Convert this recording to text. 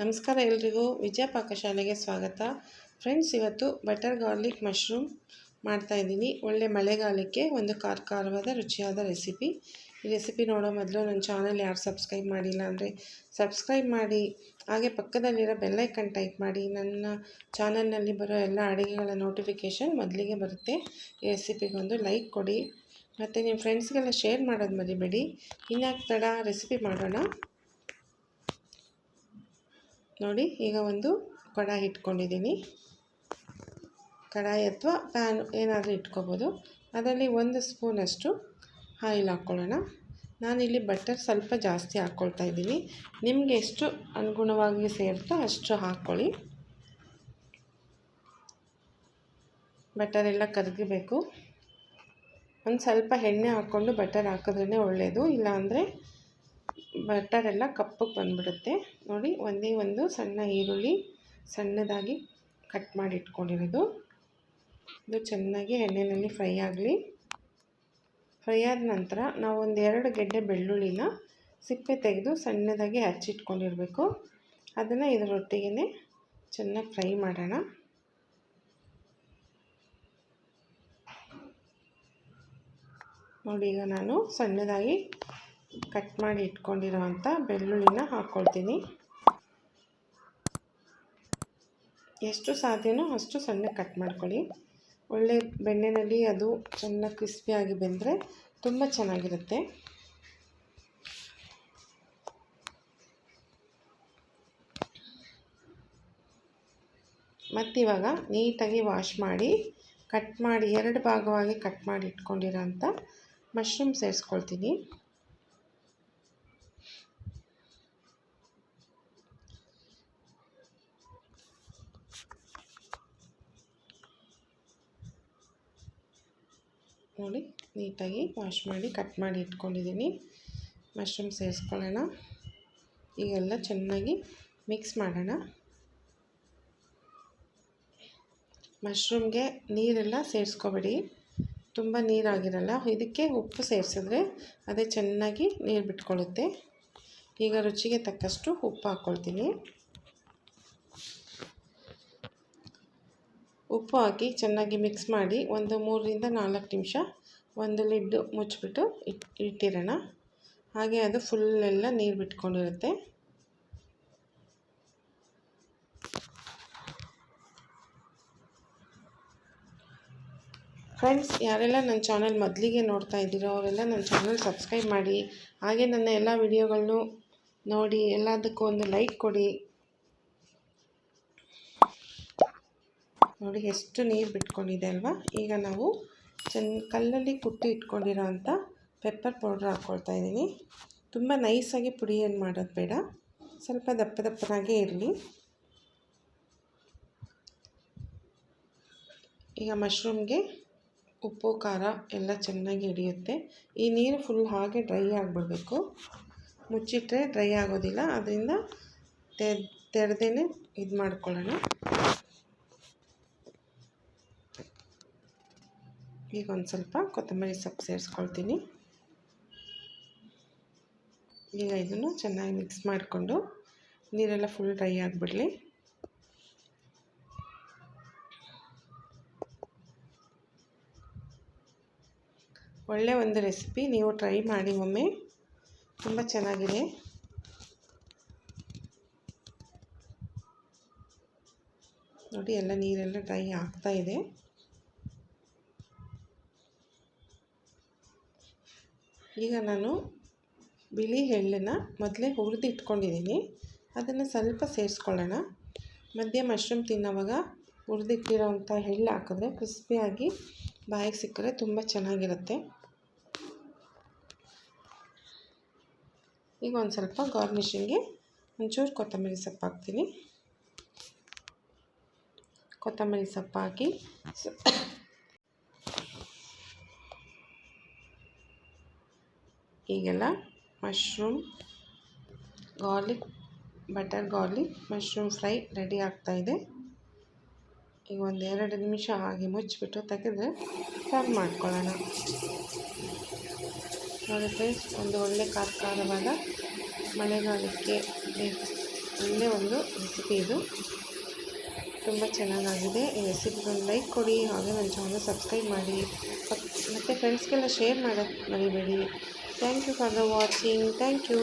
ನಮಸ್ಕಾರ ಎಲ್ರಿಗೂ ವಿಜಯ ಪಾಕಶಾಲೆಗೆ ಸ್ವಾಗತ. ಫ್ರೆಂಡ್ಸ್ ಇವತ್ತು ಬಟರ್ ಗಾರ್ಲಿಕ್ ಮಶ್ರೂಮ್ ಮಾಡ್ತಾಯಿದ್ದೀನಿ ಒಳ್ಳೆ ಮಳೆಗಾಲಕ್ಕೆ ಒಂದು ಖಾರ ಖಾರವಾದ ರುಚಿಯಾದ ರೆಸಿಪಿ ಈ ರೆಸಿಪಿ ನೋಡೋ ಮೊದಲು ನನ್ನ ಚಾನಲ್ ಯಾರು ಸಬ್ಸ್ಕ್ರೈಬ್ ಮಾಡಿಲ್ಲ ಅಂದರೆ ಸಬ್ಸ್ಕ್ರೈಬ್ ಮಾಡಿ. ಹಾಗೆ ಪಕ್ಕದಲ್ಲಿರೋ ಬೆಲ್ಲೈಕನ್ ಟೈಪ್ ಮಾಡಿ. ನನ್ನ ಚಾನಲ್ನಲ್ಲಿ ಬರೋ ಎಲ್ಲ ಅಡುಗೆಗಳ ನೋಟಿಫಿಕೇಷನ್ ಮೊದಲಿಗೆ ಬರುತ್ತೆ. ಈ ರೆಸಿಪಿಗೊಂದು ಲೈಕ್ ಕೊಡಿ. ಮತ್ತು ನಿಮ್ಮ ಫ್ರೆಂಡ್ಸ್ಗೆಲ್ಲ ಶೇರ್ ಮಾಡೋದು ಮರಿಬೇಡಿ. ಇನ್ಯಾಕೆ ತಡ ರೆಸಿಪಿ ಮಾಡೋಣ. ನೋಡಿ, ಈಗ ಒಂದು ಕಡಾಯಿ ಇಟ್ಕೊಂಡಿದ್ದೀನಿ. ಕಡಾಯಿ ಅಥವಾ ಪ್ಯಾನ್ ಏನಾದರೂ ಇಟ್ಕೋಬೋದು. ಅದರಲ್ಲಿ ಒಂದು ಸ್ಪೂನಷ್ಟು ಆಯಿಲ್ ಹಾಕ್ಕೊಳ್ಳೋಣ. ನಾನಿಲ್ಲಿ ಬಟರ್ ಸ್ವಲ್ಪ ಜಾಸ್ತಿ ಹಾಕ್ಕೊಳ್ತಾ ಇದ್ದೀನಿ. ನಿಮಗೆ ಎಷ್ಟು ಅನುಗುಣವಾಗಿ ಸೇರುತ್ತೋ ಅಷ್ಟು ಹಾಕ್ಕೊಳ್ಳಿ. ಬಟರ್ ಎಲ್ಲ ಕರಗಬೇಕು. ಒಂದು ಸ್ವಲ್ಪ ಎಣ್ಣೆ ಹಾಕ್ಕೊಂಡು ಬಟರ್ ಹಾಕಿದ್ರೇ ಒಳ್ಳೆಯದು ಇಲ್ಲಾಂದರೆ ಬಟರ್ ಎಲ್ಲ ಕಪ್ಪಗೆ ಬಂದುಬಿಡುತ್ತೆ. ನೋಡಿ, ಒಂದೇ ಒಂದು ಸಣ್ಣ ಈರುಳ್ಳಿ ಸಣ್ಣದಾಗಿ ಕಟ್ ಮಾಡಿ ಇಟ್ಕೊಂಡಿರೋದು ಇದು ಚೆನ್ನಾಗಿ ಎಣ್ಣೆಯಲ್ಲಿ ಫ್ರೈ ಆಗಲಿ. ಫ್ರೈ ಆದ ನಂತರ ನಾವು ಒಂದು ಎರಡು ಗೆಡ್ಡೆ ಬೆಳ್ಳುಳ್ಳಿನ ಸಿಪ್ಪೆ ತೆಗೆದು ಸಣ್ಣದಾಗಿ ಹಚ್ಚಿಟ್ಕೊಂಡಿರಬೇಕು. ಅದನ್ನು ಇದರೊಟ್ಟಿಗೆ ಚೆನ್ನಾಗಿ ಫ್ರೈ ಮಾಡೋಣ. ನೋಡಿ, ಈಗ ನಾನು ಸಣ್ಣದಾಗಿ ಕಟ್ ಮಾಡಿ ಇಟ್ಕೊಂಡಿರೋವಂಥ ಬೆಳ್ಳುಳ್ಳಿನ ಹಾಕ್ಕೊಳ್ತೀನಿ. ಎಷ್ಟು ಸಾಧ್ಯನೋ ಅಷ್ಟು ಸಣ್ಣ ಕಟ್ ಮಾಡ್ಕೊಳ್ಳಿ. ಒಳ್ಳೆ ಬೆಣ್ಣೆನಲ್ಲಿ ಅದು ಚೆನ್ನಾಗಿ ಕ್ರಿಸ್ಪಿಯಾಗಿ ಬೆಂದರೆ ತುಂಬ ಚೆನ್ನಾಗಿರುತ್ತೆ. ಮತ್ತಿವಾಗ ನೀಟಾಗಿ ವಾಶ್ ಮಾಡಿ, ಕಟ್ ಮಾಡಿ ಎರಡು ಭಾಗವಾಗಿ ಕಟ್ ಮಾಡಿ ಇಟ್ಕೊಂಡಿರೋಂಥ ಮಶ್ರೂಮ್ ಸೇರಿಸ್ಕೊಳ್ತೀನಿ. ನೋಡಿ, ನೀಟಾಗಿ ವಾಶ್ ಮಾಡಿ, ಕಟ್ ಮಾಡಿ ಇಟ್ಕೊಂಡಿದ್ದೀನಿ. ಮಶ್ರೂಮ್ ಸೇರಿಸ್ಕೊಳ್ಳೋಣ. ಈಗೆಲ್ಲ ಚೆನ್ನಾಗಿ ಮಿಕ್ಸ್ ಮಾಡೋಣ. ಮಶ್ರೂಮ್ಗೆ ನೀರೆಲ್ಲ ಸೇರಿಸ್ಕೋಬೇಡಿ. ತುಂಬ ನೀರಾಗಿರಲ್ಲ, ಇದಕ್ಕೆ ಉಪ್ಪು ಸೇರಿಸಿದ್ರೆ ಅದೇ ಚೆನ್ನಾಗಿ ನೀರು ಬಿಟ್ಕೊಳ್ಳುತ್ತೆ. ಈಗ ರುಚಿಗೆ ತಕ್ಕಷ್ಟು ಉಪ್ಪು ಹಾಕ್ಕೊಳ್ತೀನಿ. ಉಪ್ಪು ಹಾಕಿ ಚೆನ್ನಾಗಿ ಮಿಕ್ಸ್ ಮಾಡಿ ಒಂದು ಮೂರರಿಂದ ನಾಲ್ಕು ನಿಮಿಷ ಒಂದು ಲಿಡ್ಡು ಮುಚ್ಚಿಬಿಟ್ಟು ಇಟ್, ಇಟ್ಟಿರೋಣ. ಹಾಗೆ ಅದು ಫುಲ್ಲೆಲ್ಲ ನೀರು ಬಿಟ್ಕೊಂಡಿರುತ್ತೆ. ಫ್ರೆಂಡ್ಸ್ ಯಾರೆಲ್ಲ ನನ್ನ ಚಾನಲ್ ಮೊದಲಿಗೆ ನೋಡ್ತಾ ಇದ್ದೀರೋ ಅವರೆಲ್ಲ ನನ್ನ ಚಾನಲ್ ಸಬ್ಸ್ಕ್ರೈಬ್ ಮಾಡಿ. ಹಾಗೆ ನನ್ನ ಎಲ್ಲ ವಿಡಿಯೋಗಳನ್ನು ನೋಡಿ, ಎಲ್ಲದಕ್ಕೂ ಒಂದು ಲೈಕ್ ಕೊಡಿ. ನೋಡಿ ಎಷ್ಟು ನೀರು ಬಿಟ್ಕೊಂಡಿದೆ ಅಲ್ವಾ? ಈಗ ನಾವು ಚೆನ್ನ ಕಲ್ಲಲ್ಲಿ ಕುಟ್ಟಿ ಇಟ್ಕೊಂಡಿರೋ ಅಂಥ ಪೆಪ್ಪರ್ ಪೌಡ್ರ್ ಹಾಕ್ಕೊಳ್ತಾ ಇದ್ದೀನಿ. ತುಂಬ ನೈಸಾಗಿ ಪುಡಿ ಏನು ಮಾಡೋದು ಬೇಡ. ಸ್ವಲ್ಪ ದಪ್ಪ ದಪ್ಪನಾಗೇ ಇರಲಿ. ಈಗ ಮಶ್ರೂಮ್ಗೆ ಉಪ್ಪು, ಖಾರ ಎಲ್ಲ ಚೆನ್ನಾಗಿ ಹಿಡಿಯುತ್ತೆ. ಈ ನೀರು ಫುಲ್ ಹಾಗೆ ಡ್ರೈ ಆಗಿಬಿಡಬೇಕು. ಮುಚ್ಚಿಟ್ರೆ ಡ್ರೈ ಆಗೋದಿಲ್ಲ. ಅದರಿಂದ ತೆರೆದೇ ಇದು ಮಾಡ್ಕೊಳ್ಳೋಣ ಈಗ ಒಂದು ಸ್ವಲ್ಪ ಕೊತ್ತಂಬರಿ ಸೊಪ್ಪು ಸೇರಿಸ್ಕೊಳ್ತೀನಿ. ಈಗ ಇದನ್ನು ಚೆನ್ನಾಗಿ ಮಿಕ್ಸ್ ಮಾಡಿಕೊಂಡು ನೀರೆಲ್ಲ ಫುಲ್ ಡ್ರೈ ಆಗಿಬಿಡಲಿ. ಒಳ್ಳೆ ಒಂದು ರೆಸಿಪಿ ನೀವು ಟ್ರೈ ಮಾಡಿ ಒಮ್ಮೆ. ತುಂಬ ಚೆನ್ನಾಗಿದೆ. ನೋಡಿ, ಎಲ್ಲ ನೀರೆಲ್ಲ ಡ್ರೈ ಆಗ್ತಾ ಇದೆ. ಈಗ ನಾನು ಬಿಳಿ ಎಳ್ಳನ್ನು ಮೊದಲೇ ಹುರಿದು ಇಟ್ಕೊಂಡಿದ್ದೀನಿ ಅದನ್ನು ಸ್ವಲ್ಪ ಸೇರಿಸ್ಕೊಳ್ಳೋಣ. ಮಧ್ಯ ಮಶ್ರೂಮ್ ತಿನ್ನೋವಾಗ ಹುರಿದಿಟ್ಟಿರೋವಂಥ ಎಳ್ಳು ಹಾಕಿದ್ರೆ ಕ್ರಿಸ್ಪಿಯಾಗಿ ಬಾಯಿಗೆ ಸಿಕ್ಕರೆ ತುಂಬ ಚೆನ್ನಾಗಿರುತ್ತೆ. ಈಗ ಒಂದು ಸ್ವಲ್ಪ ಗಾರ್ನಿಷಿಂಗ್ಗೆ ಒಂಚೂರು ಕೊತ್ತಂಬರಿ ಸೊಪ್ಪು ಹಾಕ್ತೀನಿ. ಕೊತ್ತಂಬರಿ ಸೊಪ್ಪು ಹಾಕಿ ಈಗೆಲ್ಲ mushroom, garlic, butter garlic, mushroom fry ready ಆಗ್ತಾಯಿದೆ ಈಗ ಒಂದು ಎರಡು ನಿಮಿಷ ಹಾಗೆ ಮುಚ್ಚಿಬಿಟ್ಟು ತೆಗೆದ್ರೆ ಸರ್ವ್ ಮಾಡ್ಕೊಳ್ಳೋಣ. ನೋಡಿ ಫ್ರೆಂಡ್ಸ್, ಒಂದು ಒಳ್ಳೆ ಕಾರ್ಕಾರವಾದ ಮಳೆಗಾಲಕ್ಕೆ ಒಳ್ಳೆ ಒಂದು ರೆಸಿಪಿ ಇದು. ತುಂಬ ಚೆನ್ನಾಗಾಗಿದೆ. ಈ ರೆಸಿಪಿಗೆ ಒಂದು ಲೈಕ್ ಕೊಡಿ, ಹಾಗೆ ನನ್ನ ಚಾನಲ್ ಸಬ್ಸ್ಕ್ರೈಬ್ ಮಾಡಿ. ಮತ್ತು ಫ್ರೆಂಡ್ಸ್ಗೆಲ್ಲ ಶೇರ್ ಮಾಡೋಕ್ಕೆ ಮರಿಬೇಡಿ. Thank you for the watching thank you